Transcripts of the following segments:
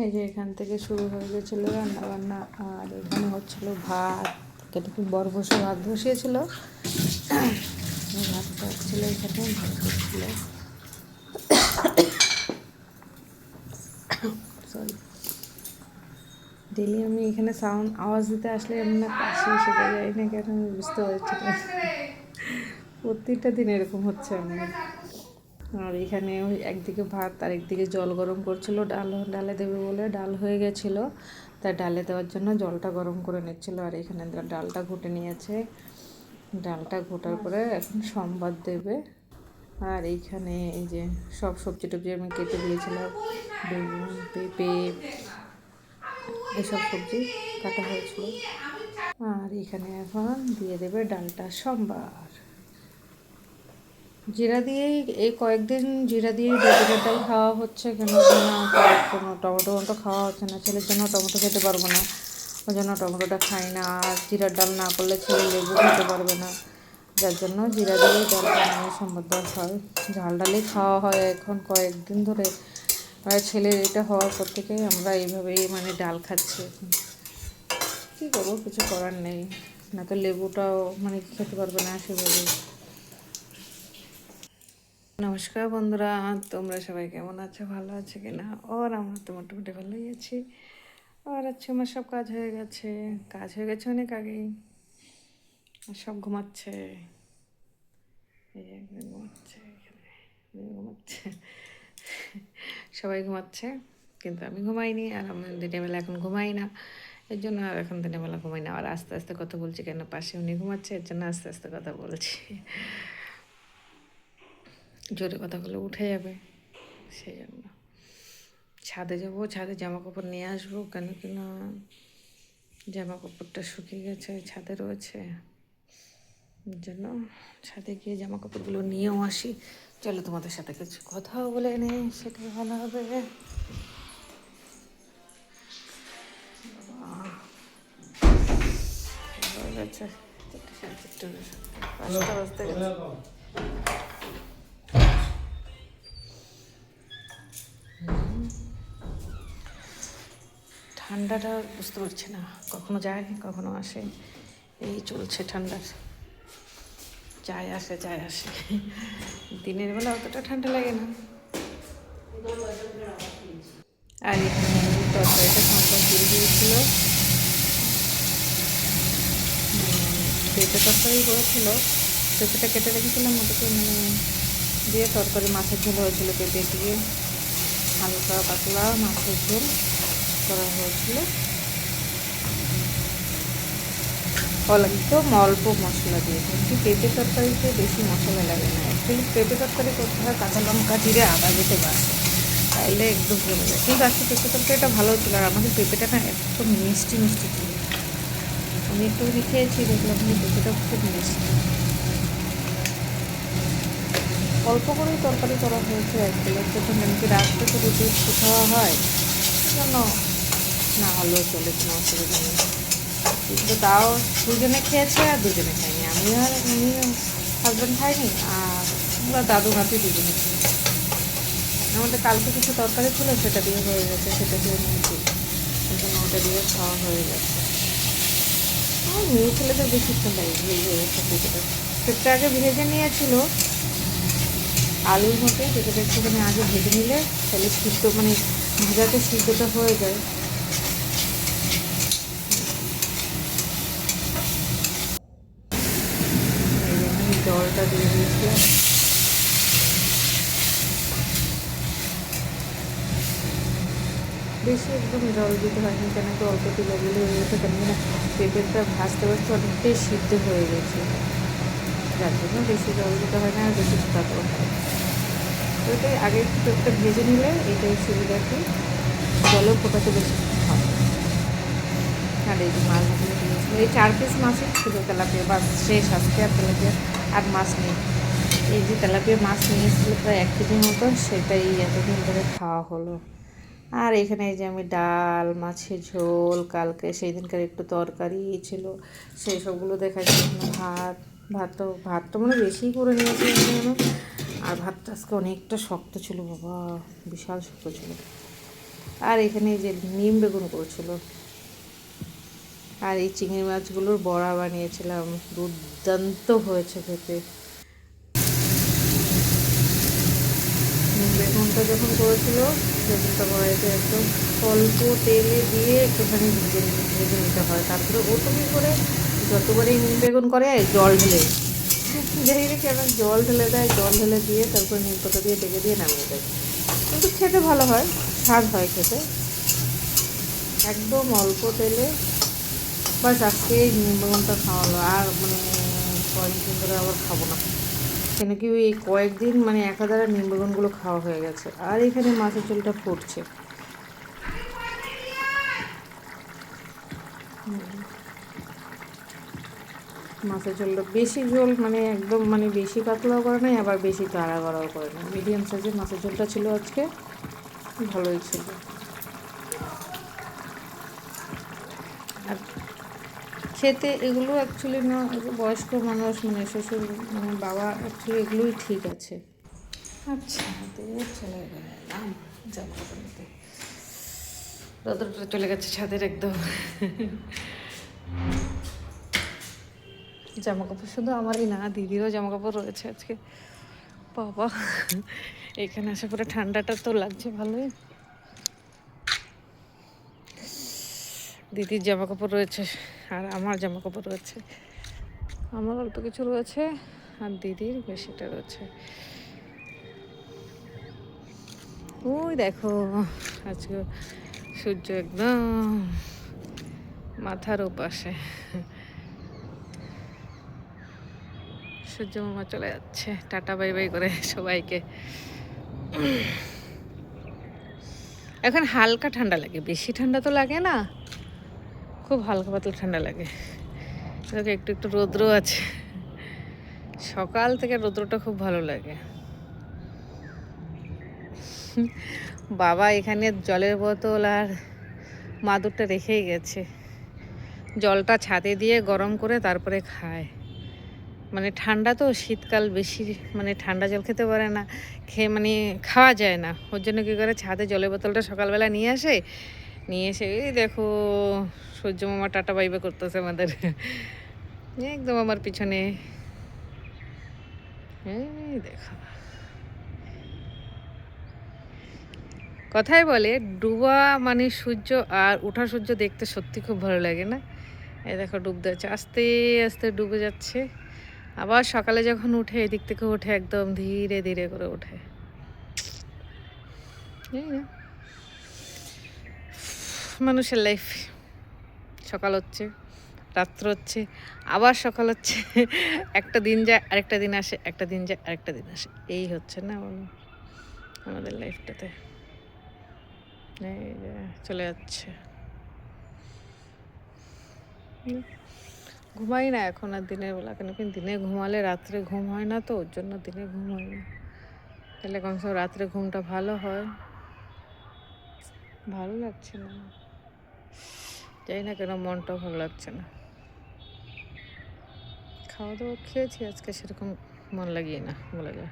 এই যে এখান থেকে শুরু হয়ে গেছিল রান্নাবান্না, আর এখানে হচ্ছিল ভাত, কেটে বড় বসে ভাত বসিয়েছিল। ভাত খাচ্ছিল এখানে ভাত হচ্ছিল সরি ডেলি আমি এখানে সাউন্ড আওয়াজ দিতে আসলে আমি না, পাশে এসে যাই না কেন, আমি বুঝতে পারছি না। প্রত্যেকটা দিন এরকম হচ্ছে আমার। আর এখানে ওই একদিকে ভাত আর একদিকে জল গরম করছিল। ডাল, ডালে দেবে বলে ডাল হয়ে গেছিল। তাই ডালে দেওয়ার জন্য জলটা গরম করে নিচ্ছিল। আর এখানে ডালটা ঘুটে নিয়েছে। ডালটা ঘোটার পরে এখন সম্বাদ দেবে। আর এইখানে এই যে সব সবজি টবজি আমি কেটে দিয়েছিলাম। বেগুন পেঁপে এসব সবজি কাটা হয়েছিল। আর এখানে এখন দিয়ে দেবে ডালটা সম্বার জিরা দিয়েই এই কয়েকদিন জিরা দিয়েই ডাল খাওয়া হচ্ছে কেন না কোনো টমেটো টমেটো খাওয়া হচ্ছে না, ছেলের জন্য টমেটো খেতে পারব না। ওই জন্য টমেটোটা খাই না, আর জিরার ডাল না করলে ছেলে লেবু খেতে পারবে না। যার জন্য জিরা দিয়েই ডাল বানানো সম্ভব হয়। ঝাল ডালেই খাওয়া হয় এখন কয়েকদিন ধরে। ছেলের এটা হওয়ার পর থেকেই আমরা এইভাবেই মানে ডাল খাচ্ছি এখন। কী করব, কিছু করার নেই। না তো লেবুটাও মানে খেতে পারবে না সেভাবে নমস্কার বন্ধুরা, তোমরা সবাই কেমন আছো? ভালো আছো কিনা? ওর আমরা তো মোটামুটি ভালোই আছি। আর আজকে আমার সব কাজ হয়ে গেছে। কাজ হয়ে গেছে অনেক আগেই। সব ঘুমাচ্ছে। এই ঘুমাচ্ছে ঘুমাচ্ছে। সবাই ঘুমাচ্ছে, কিন্তু আমি ঘুমাইনি, আর আমি দিনের বেলা এখন ঘুমাই না। এর জন্য আর এখন দিনের বেলা ঘুমাই না। আর আস্তে আস্তে কথা বলছি কেন? পাশে উনি ঘুমাচ্ছে, এর জন্য আস্তে আস্তে কথা বলছি। জোরে কথাগুলো উঠে যাবে। সেই জন্য। ছাদে যাব, ছাদে জামা কাপড় নিয়ে আসব। কেন কি না জামা কাপড়টা শুকিয়ে গেছে ছাদে রয়েছে। জন্য ছাদে গিয়ে জামা কাপড়গুলো নিয়েও আসি। চলো তোমাদের সাথে কিছু কথাও বলে নেই সেটাই ভালো হবে। পাঁচটা বাজতে গেছে। ঠান্ডাটা বুঝতে পারছি না। কখনো যায় কখনো আসে এই চলছে ঠান্ডার। যায় আসে যায় আসে। দিনের বেলা অতটা ঠান্ডা লাগে না। আর এখানে তরকারিটা সম্পদ দিয়ে দিয়েছিল। পেঁপে তরকারি করেছিল পেঁপেটা কেটে রেখেছিলাম, ওটাকে মানে দিয়ে তরকারি মাছের ঝোল হয়েছিল পেঁপে দিয়ে। হালকা পাতলা মাছের ঝোল। করা হয়েছিল। একদম অল্প মশলা দিয়ে কিন্তু পেঁপে তরকারিতে বেশি মশলা লাগে না। অ্যাকচুয়ালি পেঁপে তরকারি করতে হয়, কাঁচা লঙ্কা জিরে, আদা যেতে পারে তাইলে একদম জমে যায় কিন্তু আজকে পেঁপে তরকারিটা ভালো ছিল আর আমাদের পেঁপেটা না একদম মিষ্টি মিষ্টি ছিল। আমি একটু খেয়েছি, দেখলাম যে পেঁপেটা খুব মিষ্টি। অল্প করেই তরকারি করা হয়েছে অ্যাকচুয়ালি প্রথম কি রাত্রে তো রুটি খাওয়া হয় জন্য না হলেও চলেছে না অসুবিধা নেই। কিন্তু তাও দুজনে খেয়েছে আর দুজনে খাইনি আমি আর আমি হাজব্যান্ড খাইনি আর দাদু নাতি দুজনে খেয়েছি আমাদের কালকে কিছু তরকারি ছিল, সেটা দিয়ে হয়ে গেছে, সেটা দিয়ে নিয়েছি। জন্য ওটা দিয়ে খাওয়া হয়ে গেছে। আর মেয়ে ছেলেদের বেশি ইচ্ছা লাগে ভেজে সব পেঁপেটা আগে ভেজে নিয়েছিল। আলুর মতো পেঁপেটা একটুখানি আগে ভেজে নিলে তাহলে সিদ্ধ মানে ভাজাতে সিদ্ধটা হয়ে যায়। জলটা দিয়ে বেশি একদম জল দিতে হয়নি, কেন তো অল্প তুলে দিলে হয়ে গেছে কেন না? পেঁপেটা ভাজতে ভাজতে অনেকটাই সিদ্ধ হয়ে গেছে। যার জন্য বেশি জল দিতে হয় না আর বেশি শুকাতেও হয় তো এটাই আগে একটু পেঁপেটা ভেজে নিলে এটাই সুবিধা কি? জলও ফোটাতে বেশি হয় আর এই যে মাছগুলো দিয়েছিল এই চার পিস মাছই ছিল তেলাপিয়া, বাস শেষ আজকে আর তেলাপিয়া। আর মাছ নেই। এই যে তেলাপিয়া মাছ নিয়েছিল প্রায় এক কেজি মতো, সেটাই এতদিন ধরে খাওয়া হলো। আর এখানে এই যে আমি ডাল, মাছের ঝোল, কালকে সেই দিনকার একটু তরকারি ছিল, সেই সবগুলো দেখাচ্ছি। ভাত ভাতটা ভাতটা মানে বেশি করে নিয়েছি আর ভাতটা আজকে অনেকটা শক্ত ছিল, বাবা, বিশাল শক্ত ছিল। আর এখানে এই যে নিম বেগুন করছিল। আর এই চিংড়ি মাছগুলোর বড়া বানিয়েছিলাম। দুর্দান্ত হয়েছে খেতে। বেগুনটা যখন করেছিল, বেগুনটা কড়াইতে একদম অল্প তেলে দিয়ে একটুখানি ভেজে ভেজে নিতে হয়। তারপরে ওটুমি করে যতবারই নিম বেগুন করে জল ঢেলে দেখি না কেন জল ঢেলে দেয়, জল ঢেলে দিয়ে তারপরে নিম পাতা দিয়ে ডেকে দিয়ে নামিয়ে দেয়। কিন্তু খেতে ভালো হয়, স্বাদ হয় খেতে। একদম অল্প তেলে বাস আজকে এই খাওয়ালো আর মানে কয়েকদিন ধরে আবার খাব না। কেন কি ওই কয়েকদিন মানে একাধারে নিম বেগুনগুলো খাওয়া হয়ে গেছে। আর এখানে মাছের ঝোলটা ফুটছে। মাছের ঝোলটা বেশি ঝোল মানে একদম মানে বেশি পাতলাও করে নাই, আবার বেশি গাঢ়া গড়াও করে না মিডিয়াম সাইজের মাছের ঝোলটা ছিল আজকে। ভালোই ছিল। খেতে এগুলো অ্যাকচুয়ালি না বয়স্ক মানুষ মানে শ্বশুর মানে বাবা অ্যাকচুয়ালি এগুলোই ঠিক আছে। আচ্ছা চলে গেলাম চলে গেছে ছাদের একদম। জামা কাপড় শুধু আমারই না, দিদিরও জামা কাপড় রয়েছে আজকে। বাবা, এখানে আসে পরে ঠান্ডাটা তো লাগছে ভালোই। দিদির জামা কাপড় রয়েছে আর আমার জামা কাপড় রয়েছে। আমার অল্প কিছু রয়েছে আর দিদির বেশিটা রয়েছে। ওই দেখো, আজকে সূর্য একদম মাথার ওপাশে। সূর্য মামা চলে যাচ্ছে। টাটা, বাই বাই করে সবাইকে। এখন হালকা ঠান্ডা লাগে, বেশি ঠান্ডা তো লাগে না। খুব হালকা পাতলা ঠান্ডা লাগে। দেখো, একটু একটু রৌদ্র আছে। সকাল থেকে রৌদ্রটা খুব ভালো লাগে। বাবা এখানে জলের বোতল আর মাদুরটা রেখেই গেছে। জলটা ছাদে দিয়ে গরম করে তারপরে খায়। মানে ঠান্ডা তো, শীতকাল বেশি মানে ঠান্ডা জল খেতে পারে না। খেয়ে মানে খাওয়া যায় না। ওর জন্য কী করে? ছাদে জলের বোতলটা সকালবেলা নিয়ে আসে নিয়ে এসে দেখো, সূর্য মামা টাটা বাইবে করতেছে আমাদের। একদম আমার পিছনে। দেখো। কথাই বলে, ডুবা মানে সূর্য আর ওঠা সূর্য দেখতে সত্যি খুব ভালো লাগে না? এই দেখো ডুবতে যাচ্ছে, আস্তে আস্তে ডুবে যাচ্ছে। আবার সকালে যখন উঠে, এদিক থেকে উঠে একদম ধীরে ধীরে করে ওঠে এই না। মানুষের লাইফ সকাল হচ্ছে, রাত্র হচ্ছে, আবার সকাল হচ্ছে, একটা দিন যায়, আরেকটা দিন আসে, একটা দিন যায়, আরেকটা দিন আসে। এই হচ্ছে না আমাদের লাইফটাতে চলে যাচ্ছে। ঘুমাই না এখন আর দিনের বেলা কেন? কিন্তু দিনে ঘুমালে রাত্রে ঘুম হয় না তো, ওর জন্য দিনে ঘুম হয় না। তাহলে কমসে রাত্রে ঘুমটা ভালো হয়। ভালো লাগছে না। জানি না কেন মনটাও ভালো লাগছে না। খাওয়া দাওয়া খেয়েছি, আজকে সেরকম মন লাগিয়ে না, বলা যায়।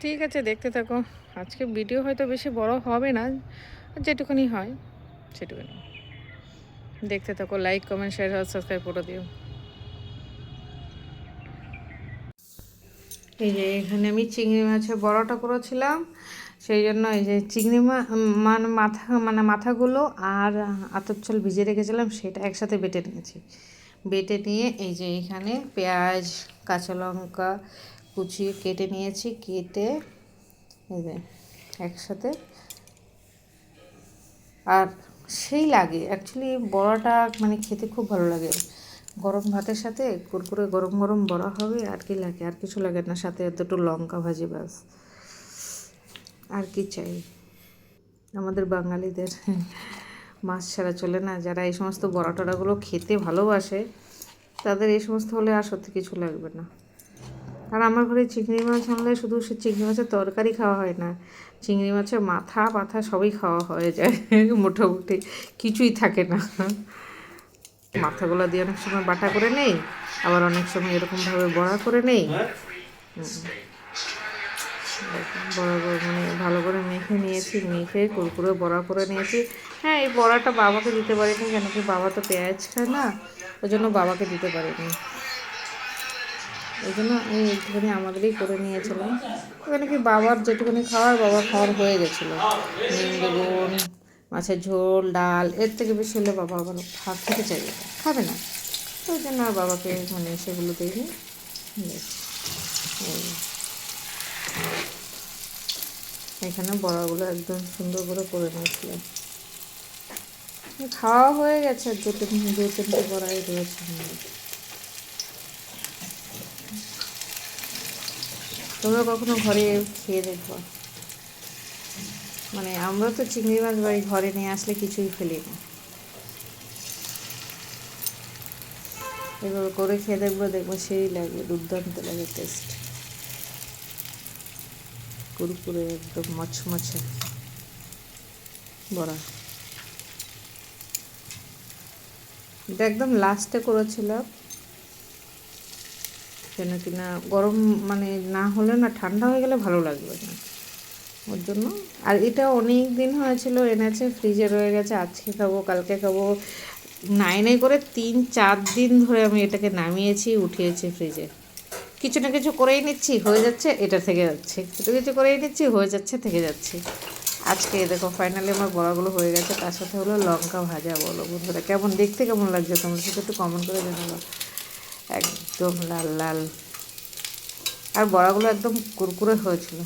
ঠিক আছে, দেখতে থাকো। আজকে ভিডিও হয়তো বেশি বড় হবে না, যেটুকুনি হয় সেটুকুনি। দেখতে থাকো লাইক কমেন্ট শেয়ার সাবস্ক্রাইব করে দিও। এই যে এখানে আমি চিংড়ি মাছের বড়াটা করেছিলাম। সেই জন্য এই যে চিংড়ি মানে মাথা মানে মাথাগুলো আর আতর চাল ভিজিয়ে রেখেছিলাম, সেটা একসাথে বেটে নিয়েছি। বেটে নিয়ে এই যে এখানে পেঁয়াজ, কাঁচা লঙ্কা কুচিয়ে কেটে নিয়েছি, কেটে এই যে একসাথে। আর সেই লাগে অ্যাকচুয়ালি বড়াটা মানে খেতে খুব ভালো লাগে। গরম ভাতের সাথে, কুরকুরে গরম গরম বড়া হবে, আর কি লাগে? আর কিছু লাগে না, সাথে দুটো লঙ্কা ভাজি ব্যাস। আর কি চাই? আমাদের বাঙালিদের মাছ ছাড়া চলে না। যারা এই সমস্ত বড়া টড়াগুলো খেতে ভালোবাসে, তাদের এই সমস্ত হলে আর সত্যি কিছু লাগবে না। আর আমার ঘরে চিংড়ি মাছ আনলে শুধু সে চিংড়ি মাছের তরকারি খাওয়া হয় না, চিংড়ি মাছের মাথা পাথা সবই খাওয়া হয়ে যায়। মোটামুটি কিছুই থাকে না। মাথাগুলো দিয়ে অনেক সময় বাটা করে নেই, আবার অনেক সময় এরকমভাবে বড়া করে নেই। বড় মানে ভালো করে মেখে নিয়েছি, মেখে কুরকুরে, বড়া করে নিয়েছি। হ্যাঁ এই বড়াটা বাবাকে দিতে পারিনি, কেন কি বাবা তো পেঁয়াজ খায় না, ওই জন্য বাবাকে দিতে পারিনি। ওই জন্য আমি একটুখানি আমাদেরই করে নিয়েছিলাম। ওখানে কি বাবার যেটুকুনি খাওয়ার বাবা খাওয়ার হয়ে গেছিল। বেগুন, মাছের ঝোল, ডাল, এর থেকে বেশি হলে বাবা আবার ভাত খেতে চাইবে খাবে না। ওই জন্য আর বাবাকে মানে সেগুলো এই। এখানে বড়াগুলো একদম সুন্দর করে করে নিয়েছিলাম। খাওয়া হয়ে গেছে, দু তিন দু তিনটে বড়াই রয়েছে তোমরা কখনো ঘরে খেয়ে দেখব মানে আমরা তো চিংড়ি মাছ বাড়ি ঘরে নিয়ে আসলে কিছুই ফেলি না। এভাবে করে খেয়ে দেখব দেখব সেই লাগবে দুর্দান্ত লাগে টেস্ট কুরকুরে একদম মচমচে বড়া। এটা একদম লাস্টে করেছিলাম কেন কি না গরম মানে না হলে না ঠান্ডা হয়ে গেলে ভালো লাগবে না। ওর জন্য। আর এটা অনেক দিন হয়েছিল, এনেছে ফ্রিজে রয়ে গেছে, আজকে খাব, কালকে খাব। নাই নাই করে তিন, চার দিন ধরে আমি এটাকে নামিয়েছি, উঠিয়েছি ফ্রিজে কিছু না কিছু করেই নিচ্ছি, হয়ে যাচ্ছে, এটা থেকে যাচ্ছে। কিছু কিছু করেই নিচ্ছি, হয়ে যাচ্ছে, থেকে যাচ্ছে। আজকে দেখো ফাইনালি আমার বড়াগুলো হয়ে গেছে, তার সাথে হলো লঙ্কা ভাজা, বলো বন্ধুরা, কেমন, দেখতে কেমন লাগছে? তোমরা সেটা একটু কমন করে জানাব। একদম লাল লাল। আর বড়াগুলো একদম কুরকুরে হয়েছিল।